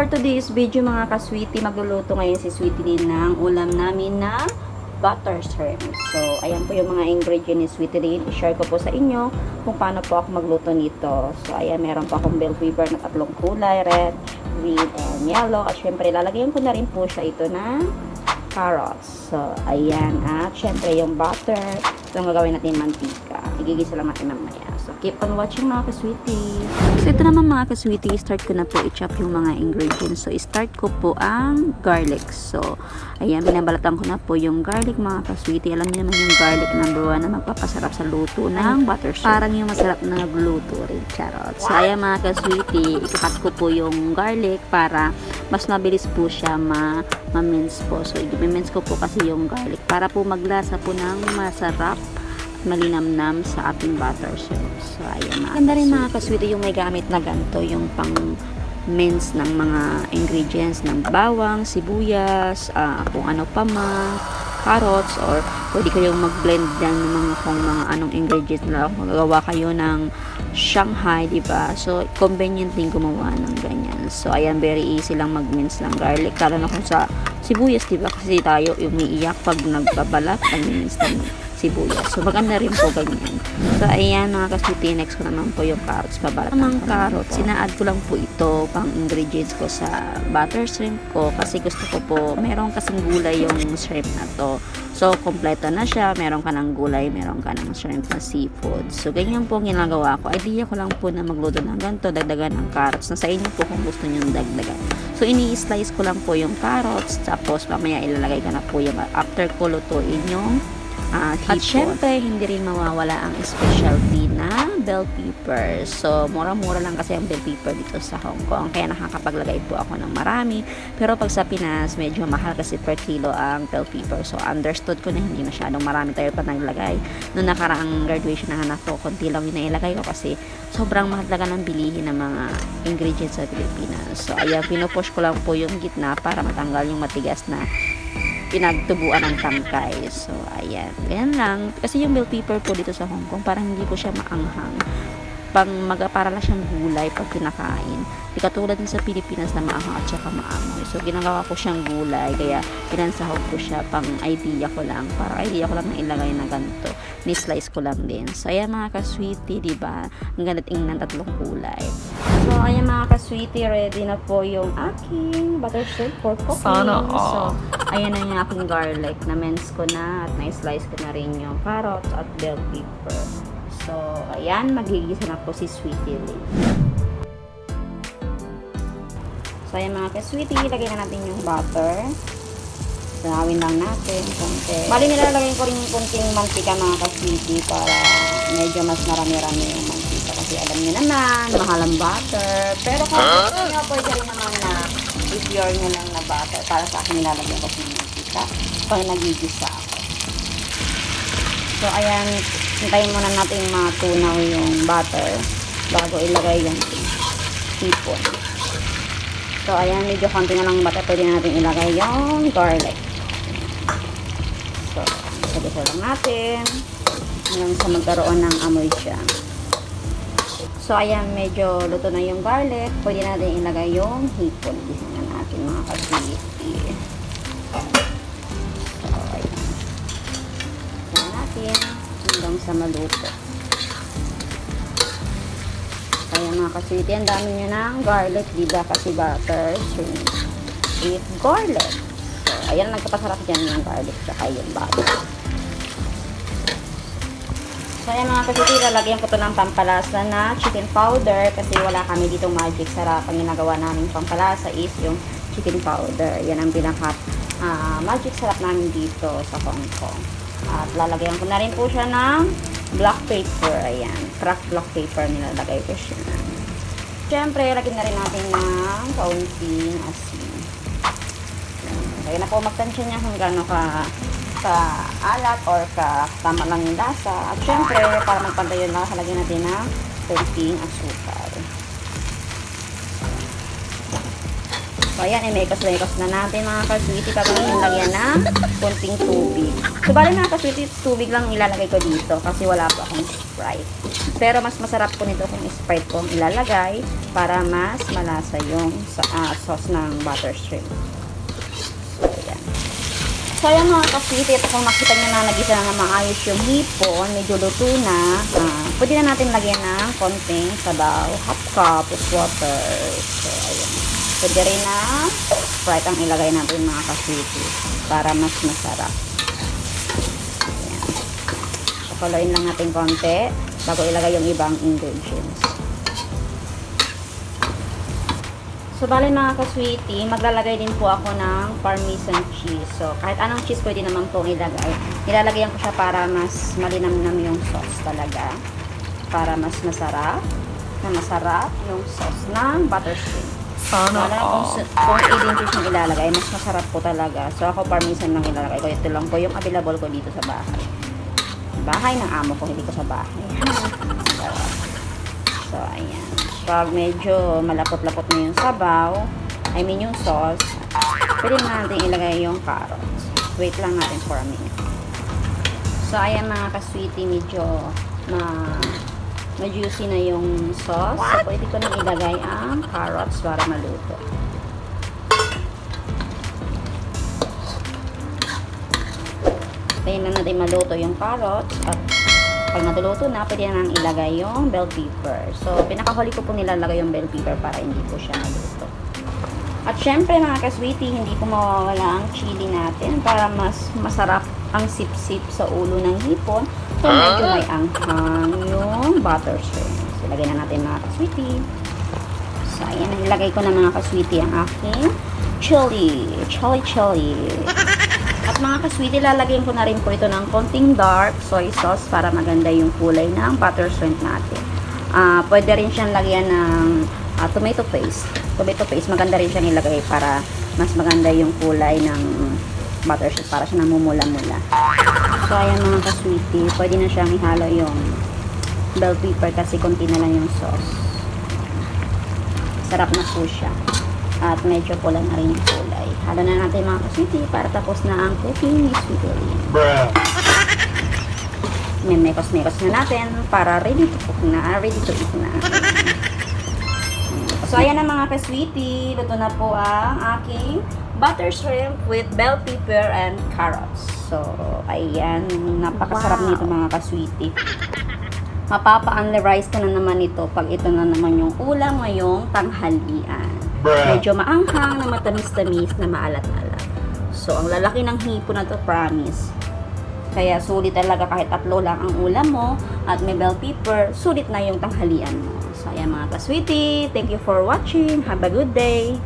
for today's video mga ka-sweetie, magluluto ngayon si Sweetie din ng ulam namin na butter shrimp. So, ayan po yung mga ingredients ni Sweetie din. I-share ko po sa inyo kung paano po ako magluto nito. So, ayan, meron po akong bell pepper na tatlong kulay, red, green, and yellow. At syempre, lalagyan ko na rin po siya ito na carrots. So, ayan. At syempre, yung butter. Ito ang gagawin natin mantika. Igigisa lang natin mamaya. So, keep on watching mga ka-sweetie. So, ito naman mga ka-sweetie, start ko na po i-chop yung mga ingredients. So, start ko po ang garlic. So, ayan, binabalatan ko na po yung garlic mga ka-sweetie. Alam niyo naman yung garlic number one na magpapasarap sa luto ng butter shrimp. Parang yung masarap na nagluto rin. Charot. So, ayan mga ka-sweetie, ikakat ko po yung garlic para mas mabilis po siya ma ma-mince po. So, i-mince ko po kasi yung garlic para po maglasa po ng masarap malinamnam sa ating butter shrimp. So, ayan mga Ganda rin mga kaswito yung may gamit na ganito, yung pang mince ng mga ingredients ng bawang, sibuyas, ah, kung ano pa man, carrots, or pwede kayong mag-blend yan ng mga kung mga anong ingredients na magagawa kayo ng Shanghai, di ba? So, convenient din gumawa ng ganyan. So, ayan, very easy lang mag-mince ng garlic. Lalo na kung sa sibuyas, di ba? Kasi tayo umiiyak pag nagbabalat, nag-mince ng sibuyas. So, maganda rin po ganyan. So, ayan mga kaswiti, next ko naman po yung carrots. Babalat ng carrots. Sina-add ko lang po ito pang ingredients ko sa butter shrimp ko kasi gusto ko po, meron kasing gulay yung shrimp na to. So, kompleto na siya. Meron ka ng gulay, meron ka ng shrimp na seafood. So, ganyan po ang ginagawa ko. Idea ko lang po na magluto ng ganito, dagdagan ng carrots. Nasa inyo po kung gusto nyo dagdagan. So, ini-slice ko lang po yung carrots. Tapos, mamaya ilalagay ko na po yung after ko lutuin yung ah, At syempre, hindi rin mawawala ang specialty na bell pepper. So, mura-mura lang kasi ang bell pepper dito sa Hong Kong. Kaya nakakapaglagay po ako ng marami. Pero pag sa Pinas, medyo mahal kasi per kilo ang bell pepper. So, understood ko na hindi masyadong marami tayo pa naglagay. Noong nakaraang graduation na anak ko, konti lang yung nailagay ko kasi sobrang mahal talaga ng bilihin ng mga ingredients sa Pilipinas. So, ayan, pinupush ko lang po yung gitna para matanggal yung matigas na pinagtubuan ng tangkay. So, ayan. Ganyan lang. Kasi yung bell pepper po dito sa Hong Kong, parang hindi ko siya maanghang. Pang maga, para lang siyang gulay pag kinakain. Di katulad din sa Pilipinas na maanghang at saka maamoy. So, ginagawa ko siyang gulay. Kaya, pinansahog ko siya pang idea ko lang. Para idea ko lang na ilagay na ganito. Ni-slice ko lang din. So, ayan mga ka-sweetie, di ba? Ang ganda tingnan tatlong kulay. So, ayan mga ka-sweetie, ready na po yung aking butter shrimp for cooking. Sana So, all. ayan na yung aking garlic. Na-mince ko na at na-slice ko na rin yung carrots at bell pepper. So, ayan, magigisa na po si Sweetie Lee. So, ayan mga ka-sweetie, ilagay na natin yung butter. Tunawin lang natin konti. Bali, nilalagay ko rin yung konting mantika mga ka-sweetie para medyo mas marami-rami yung mantika. Kasi alam niyo naman, mahal ang butter. Pero kung gusto niyo, pwede rin naman na i-pure nyo lang na butter. Para sa akin, nilalagyan ko ng mantika pag nagigisa ako. So, ayan, hintayin muna natin matunaw yung butter bago ilagay yung hipon. So, ayan, medyo konti na lang butter. Pwede na natin ilagay yung garlic. So, isa lang natin hanggang sa magkaroon ng amoy siya. So, ayan, medyo luto na yung garlic. Pwede natin ilagay yung hipon. Isa na natin mga kaswiti. So, ayan. Hanggang sa maluto. Kaya mga kaswiti, ang dami nyo ng garlic, di ba? Kasi butter, shrimp, with garlic. So, ayan, nagkapasarap dyan yung garlic saka yung butter. So, ayan mga kaswiti, lalagyan ko to ng pampalasa na chicken powder kasi wala kami dito magic sarap. Ang ginagawa namin pampalasa is yung chicken powder. Yan ang pinaka ah, magic sarap namin dito sa Hong Kong. At lalagyan ko na rin po siya ng black paper. Ayan. Cracked black paper nilalagay ko siya. Siyempre, lagyan na rin natin ng kaunting asin. Kaya na po magtansya niya kung gaano ka ka alat or ka tama lang yung lasa. At syempre, para magpantay yun lang, lagyan natin ng kaunting asukal. So, ayan, imekos-lekos na natin mga ka-sweetie bago natin lagyan ng konting tubig. So, bali mga ka-sweetie, tubig lang ilalagay ko dito kasi wala pa akong Sprite. Pero mas masarap po nito kung Sprite ang ilalagay para mas malasa yung sa, ah, sauce ng butter shrimp. So, ayan. So, ayan mga ka-sweetie, ito kung makita nyo na nagisa na maayos yung hipon, medyo luto na, ah, pwede na natin lagyan ng konting sabaw, half cup of water. So, ayan. Pwede rin na Sprite ang ilagay natin mga ka-sweetie para mas masarap. Ayan. Kaloyin lang natin konti bago ilagay yung ibang ingredients. So, bale mga ka-sweetie, maglalagay din po ako ng parmesan cheese. So, kahit anong cheese pwede naman pong ilagay. Nilalagyan ko siya para mas malinamnam yung sauce talaga. Para mas masarap. Na masarap yung sauce ng butter shrimp. Sana Wala kung, all. kung cheese yung ilalagay, mas masarap po talaga. So, ako parmesan lang ilalagay ko. Ito lang po yung available ko dito sa bahay. Bahay ng amo ko, hindi ko sa bahay. Sarap. So, ayan. Pag medyo malapot-lapot na yung sabaw, I mean yung sauce, pwede na natin ilagay yung carrots. Wait lang natin for a minute. So, ayan mga ka-sweetie, medyo ma ma-juicy na yung sauce. So, pwede ko nang ilagay ang carrots para maluto. Tayin na natin maluto yung carrots at pag natuluto na, pwede na nang ilagay yung bell pepper. So, pinakahuli ko po nilalagay yung bell pepper para hindi po siya maluto. At syempre mga ka-sweetie, hindi po mawawala ang chili natin para mas masarap ang sip-sip sa ulo ng hipon. So, medyo may anghang yung butter shrimp. So, lagay na natin mga ka-sweetie. So, ayan, nilagay ko na mga ka-sweetie ang aking chili. Chili chili. At mga ka-sweetie, lalagyan ko na rin po ito ng konting dark soy sauce para maganda yung kulay ng butter shrimp natin. Ah, pwede rin siyang lagyan ng ah, tomato paste. Tomato paste, maganda rin siyang ilagay para mas maganda yung kulay ng butter shrimp para siya namumula-mula. So, ayan mga ka-sweetie, pwede na siyang ihalo yung bell pepper kasi konti na lang yung sauce. Sarap na po siya. At medyo pula na rin yung kulay. Halo na natin mga ka-sweetie para tapos na ang cooking ni Sweetie. Bruh. Memekos-mekos na natin para ready to cook na, ready to eat na. So, ayan na mga ka-sweetie. Luto na po ang aking butter shrimp with bell pepper and carrots. So, ayan. Napakasarap Wow. nito mga ka-sweetie. Mapapa-unlerize ka na naman ito pag ito na naman yung ulam ngayong tanghalian. Medyo maanghang na matamis-tamis na maalat-alat. So, ang lalaki ng hipo na to, promise. Kaya sulit talaga kahit tatlo lang ang ulam mo at may bell pepper, sulit na yung tanghalian mo. So, ayan mga ka-sweetie. Thank you for watching. Have a good day.